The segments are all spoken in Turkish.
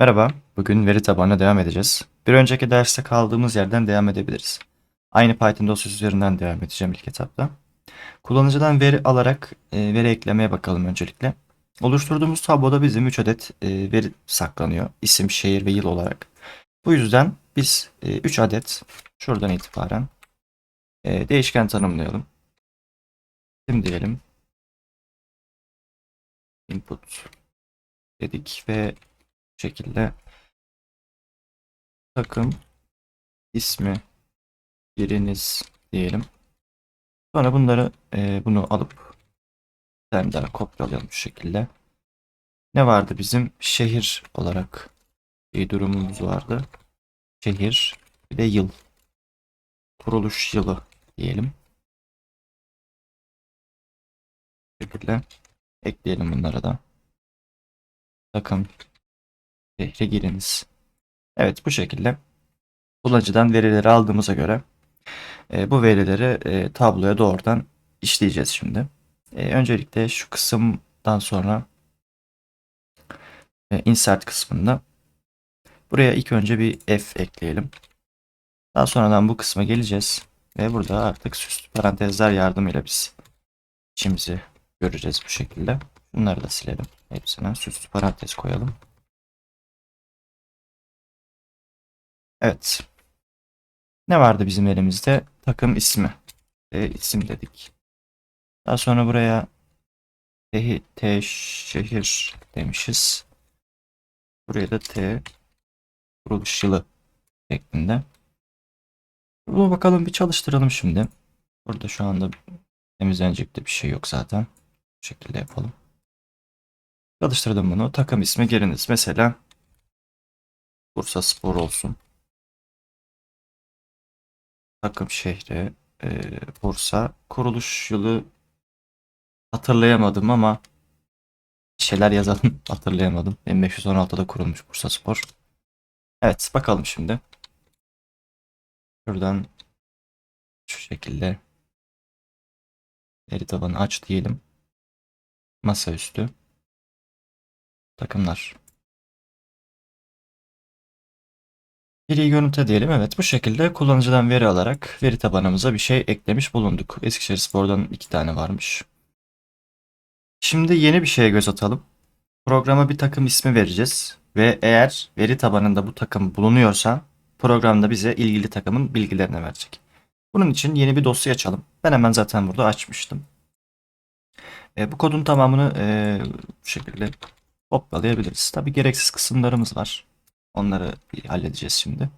Merhaba, bugün veri tabanına devam edeceğiz. Bir önceki derste kaldığımız yerden devam edebiliriz. Aynı Python dosyası üzerinden devam edeceğim ilk etapta. Kullanıcıdan veri alarak e, veri eklemeye bakalım öncelikle. Oluşturduğumuz tabloda bizim 3 adet e, veri saklanıyor. İsim, şehir ve yıl olarak. Bu yüzden biz 3 adet şuradan itibaren e, değişken tanımlayalım. Şimdi diyelim input dedik ve şekilde takım ismi biriniz diyelim. Sonra bunları e, bunu alıp daha kopyalayalım şu şekilde. Ne vardı bizim? Şehir olarak bir durumumuz vardı. Şehir bir de yıl. Kuruluş yılı diyelim. Şekilde ekleyelim bunlara da. Takım şehre giriniz. Evet bu şekilde kullanıcıdan verileri aldığımıza göre e, bu verileri e, tabloya doğrudan işleyeceğiz şimdi. E, öncelikle şu kısımdan sonra e, insert kısmında buraya ilk önce bir f ekleyelim. Daha sonradan bu kısma geleceğiz ve burada artık süslü parantezler yardımıyla biz içimizi göreceğiz bu şekilde. Bunları da silelim. Hepsine süslü parantez koyalım. Evet. Ne vardı bizim elimizde? Takım ismi. E, isim dedik. Daha sonra buraya T, T şehir demişiz. Buraya da T kuruluş yılı şeklinde. Bunu bakalım bir çalıştıralım şimdi. Burada şu anda temizlenecek de bir şey yok zaten. Bu şekilde yapalım. Çalıştırdım bunu. Takım ismi giriniz. Mesela Bursa Spor olsun. Takım şehri e, Bursa. Kuruluş yılı hatırlayamadım ama şeyler yazalım. Hatırlayamadım. 1516'da kurulmuş Bursa Spor. Evet bakalım şimdi. Şuradan şu şekilde veri tabanı aç diyelim. Masaüstü. Takımlar. Veriyi görüntü diyelim. Evet bu şekilde kullanıcıdan veri alarak veri tabanımıza bir şey eklemiş bulunduk. Eskişehir Spor'dan iki tane varmış. Şimdi yeni bir şeye göz atalım. Programa bir takım ismi vereceğiz. Ve eğer veri tabanında bu takım bulunuyorsa programda bize ilgili takımın bilgilerini verecek. Bunun için yeni bir dosya açalım. Ben hemen zaten burada açmıştım. E, bu kodun tamamını e, bu şekilde kopyalayabiliriz. Tabi gereksiz kısımlarımız var. Onları bir halledeceğiz şimdi.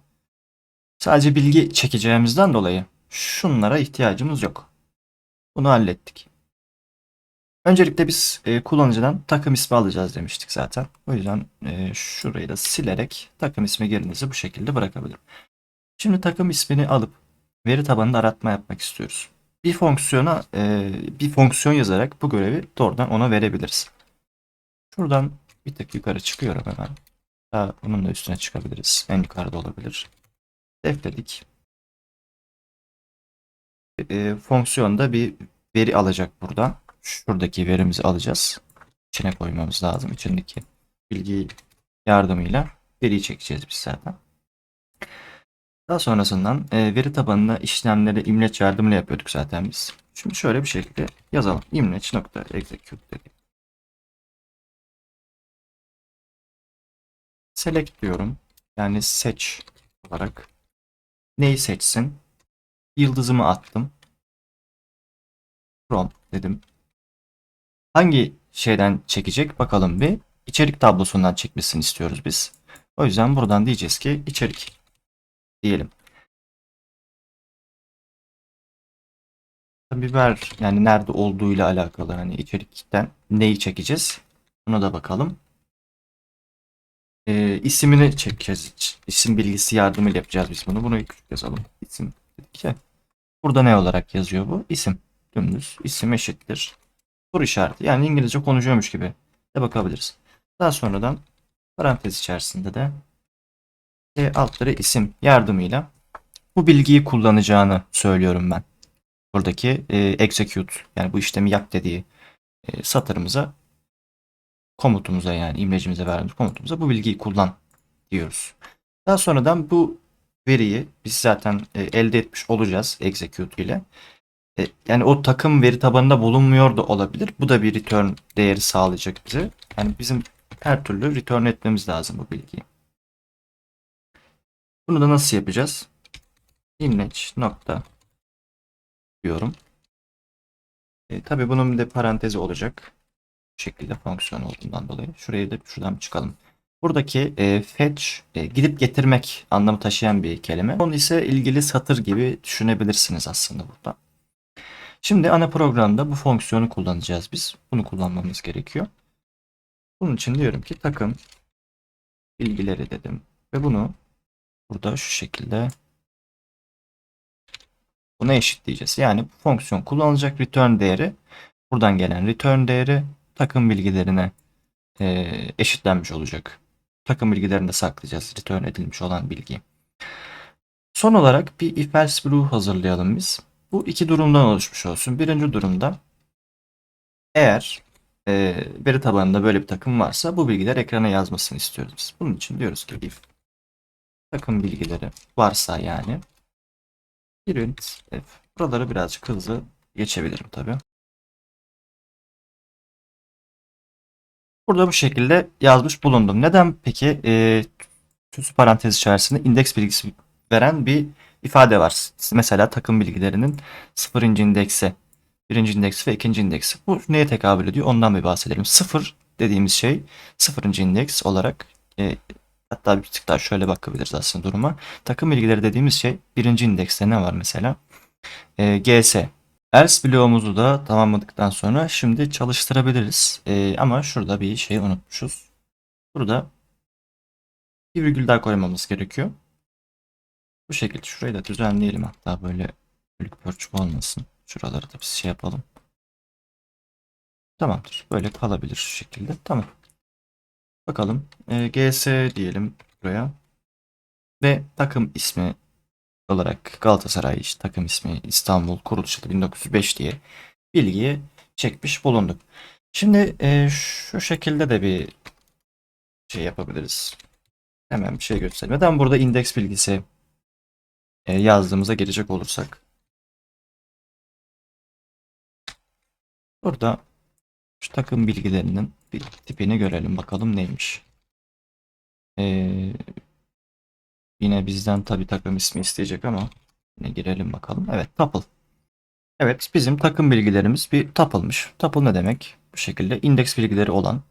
Sadece bilgi çekeceğimizden dolayı şunlara ihtiyacımız yok. Bunu hallettik. Öncelikle biz e, kullanıcıdan takım ismi alacağız demiştik zaten. O yüzden e, şurayı da silerek takım ismi girinizi bu şekilde bırakabilirim. Şimdi takım ismini alıp veri tabanında aratma yapmak istiyoruz. Bir fonksiyona e, bir fonksiyon yazarak bu görevi doğrudan ona verebiliriz. Şuradan bir tık yukarı çıkıyorum hemen. Daha bunun da üstüne çıkabiliriz. En yukarıda olabilir. Def dedik. E, fonksiyonda bir veri alacak burada. Şuradaki verimizi alacağız. İçine koymamız lazım. İçindeki bilgi yardımıyla veriyi çekeceğiz biz zaten. Daha sonrasından e, veri tabanına işlemleri imleç yardımıyla yapıyorduk zaten biz. Şimdi şöyle bir şekilde yazalım. imleç.execute dedik. Select diyorum. Yani seç olarak. Neyi seçsin? Yıldızımı attım. From dedim. Hangi şeyden çekecek bakalım bir. İçerik tablosundan çekmesini istiyoruz biz. O yüzden buradan diyeceğiz ki içerik diyelim. Biber yani nerede olduğuyla alakalı hani içerikten neyi çekeceğiz? Buna da bakalım. Ee, isimini çekeceğiz. İsim bilgisi yardımıyla yapacağız biz bunu. Bunu küçük yazalım. İsim dedik ya. Burada ne olarak yazıyor bu? İsim. Dümdüz. İsim eşittir. Soru işareti. Yani İngilizce konuşuyormuş gibi de bakabiliriz. Daha sonradan parantez içerisinde de e, altları isim yardımıyla bu bilgiyi kullanacağını söylüyorum ben. Buradaki e, execute yani bu işlemi yap dediği e, satırımıza komutumuza yani imlecimize verdiğimiz komutumuza bu bilgiyi kullan diyoruz. Daha sonradan bu veriyi biz zaten e, elde etmiş olacağız execute ile. E, yani o takım veri tabanında bulunmuyor da olabilir. Bu da bir return değeri sağlayacak bize. Yani bizim her türlü return etmemiz lazım bu bilgiyi. Bunu da nasıl yapacağız? image nokta diyorum. E, tabii bunun bir de parantezi olacak. Şekilde fonksiyon olduğundan dolayı. Şurayı da şuradan çıkalım. Buradaki e, fetch e, gidip getirmek anlamı taşıyan bir kelime. Onu ise ilgili satır gibi düşünebilirsiniz aslında burada. Şimdi ana programda bu fonksiyonu kullanacağız biz. Bunu kullanmamız gerekiyor. Bunun için diyorum ki takım bilgileri dedim ve bunu burada şu şekilde buna eşitleyeceğiz. Yani bu fonksiyon kullanılacak return değeri buradan gelen return değeri takım bilgilerine e, eşitlenmiş olacak. Takım bilgilerini de saklayacağız return edilmiş olan bilgiyi. Son olarak bir if else blue hazırlayalım biz. Bu iki durumdan oluşmuş olsun. Birinci durumda eğer e, veri tabanında böyle bir takım varsa bu bilgiler ekrana yazmasını istiyoruz biz. Bunun için diyoruz ki if takım bilgileri varsa yani print f. Buraları birazcık hızlı geçebilirim tabii. Burada bu şekilde yazmış bulundum. Neden peki e, tüsü parantez içerisinde indeks bilgisi veren bir ifade var. Mesela takım bilgilerinin sıfırıncı indeksi, birinci indeksi ve ikinci indeksi. Bu neye tekabül ediyor? Ondan bir bahsedelim. Sıfır dediğimiz şey sıfırıncı indeks olarak e, hatta bir tık daha şöyle bakabiliriz aslında duruma. Takım bilgileri dediğimiz şey birinci indekste ne var mesela? E, GS. Else bloğumuzu da tamamladıktan sonra şimdi çalıştırabiliriz. E, ama şurada bir şey unutmuşuz. Burada bir virgül daha koymamız gerekiyor. Bu şekilde şurayı da düzenleyelim hatta böyle bölük pörçük olmasın. Şuraları da bir şey yapalım. Tamamdır. Böyle kalabilir şu şekilde. Tamam. Bakalım. E, GS diyelim buraya. Ve takım ismi olarak Galatasaray takım ismi İstanbul kuruluş yılı 1905 diye bilgiyi çekmiş bulunduk. Şimdi e, şu şekilde de bir şey yapabiliriz. Hemen bir şey göstereyim. Neden burada indeks bilgisi e, yazdığımıza gelecek olursak. Burada şu takım bilgilerinin bir tipini görelim bakalım neymiş. Ee, yine bizden tabi takım ismi isteyecek ama yine girelim bakalım. Evet tuple. Evet bizim takım bilgilerimiz bir tuple'mış. Tuple ne demek? Bu şekilde indeks bilgileri olan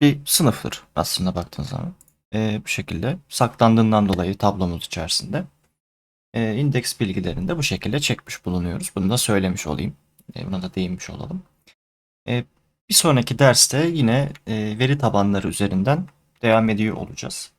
bir sınıftır aslında baktığın zaman. Ee, bu şekilde saklandığından dolayı tablomuz içerisinde e, indeks bilgilerini de bu şekilde çekmiş bulunuyoruz. Bunu da söylemiş olayım. E, buna da değinmiş olalım. E, bir sonraki derste yine e, veri tabanları üzerinden devam ediyor olacağız.